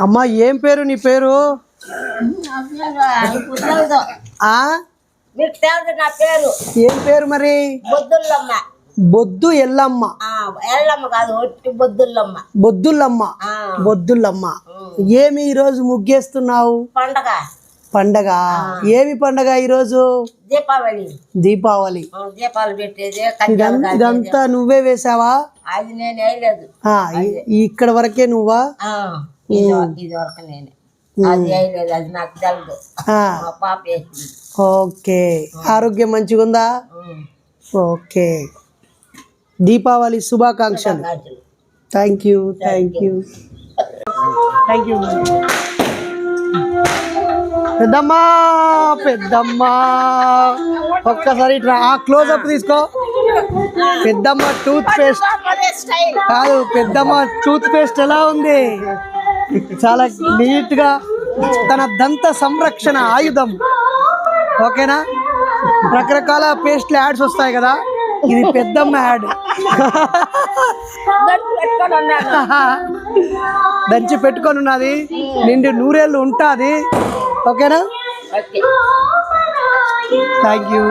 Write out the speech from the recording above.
అమ్మా ఏం పేరు నీ పేరు? ఆ? మీకు తెలుసు నా పేరు ఏం పేరు మరి? బొద్దుల్లమ్మ బొద్దు ఎల్లమ్మ. ఎల్లమ్మ కాదు బొద్దుల్లమ్మ. బొద్దులమ్మ ఆ, బొద్దులమ్మ ఏమి ఈరోజు ముగ్గేస్తున్నావు? పండగ. పండగ ఏమి పండగ ఈరోజు? దీపావళి. దీపావళి దీపాలు పెట్టేది. ఇదంతా నువ్వే వేసావా? అది నేను ఇక్కడ వరకే నువ్వా? ఇది ఇది వరకు నేనే. అది వేయలేదు అది నాకు తెలదు. ఆ, మా పాప వేసింది ఓకే. ఆరోగ్యం మంచిగా ఉందా. ఓకే. దీపావళి శుభాకాంక్షలు. Thank you thank you thank you పెద్దమ్మా పెద్దమ్మా. ఒక్కసారి ఇట్లా ఆ క్లోజ్ అప్ తీసుకో. పెద్దమ్మ టూత్ పేస్ట్ కాదు పెద్దమ్మ టూత్ పేస్ట్ ఎలా ఉంది? చాలా నీట్గా తన దంత సంరక్షణ ఆయుధం. ఓకేనా? రకరకాల పేస్ట్లు యాడ్స్ వస్తాయి కదా? ఇది పెద్దమ్మ యాడ్. దంచి పెట్టుకొని ఉన్నది. నిండి నూరేళ్ళు ఉంటుంది. ఓకేనా? ఓకే. Thank you